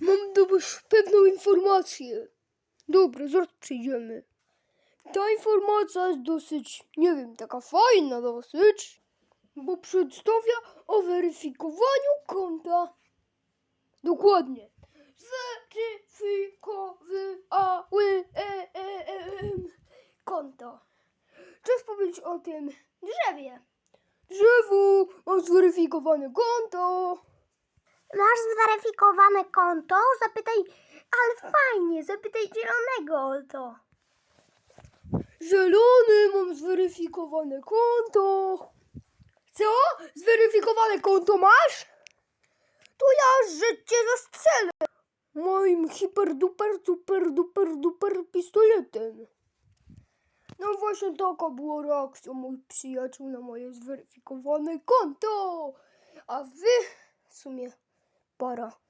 Mam do was pewną informację. Dobra, zaraz przejdziemy. Ta informacja jest dosyć, nie wiem, taka fajna dosyć, bo przedstawia o weryfikowaniu konta. Dokładnie. Zweryfikowały e, e, e, konto. Czas powiedzieć o tym drzewie. Drzewu, mam zweryfikowane konto. Masz zweryfikowane konto? Zapytaj, ale fajnie, zapytaj zielonego o to. Zielony, mam zweryfikowane konto. Co? Zweryfikowane konto masz? To ja, że cię zastrzelę. Moim hiper duper super duper duper pistoletem. No właśnie taka była reakcja moich przyjaciół na moje zweryfikowane konto. A wy w sumie ଉପର